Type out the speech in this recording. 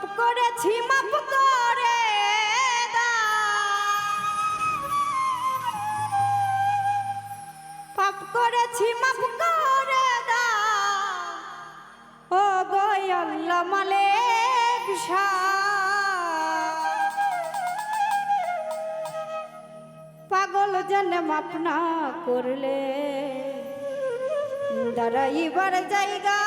পাপ করেছি মাপ করে পাপ করেছি মাপ করে ও গয়াল্লা মালে পাগল জন্ম আপনা করলে, দাঁড়াইবার জায়গা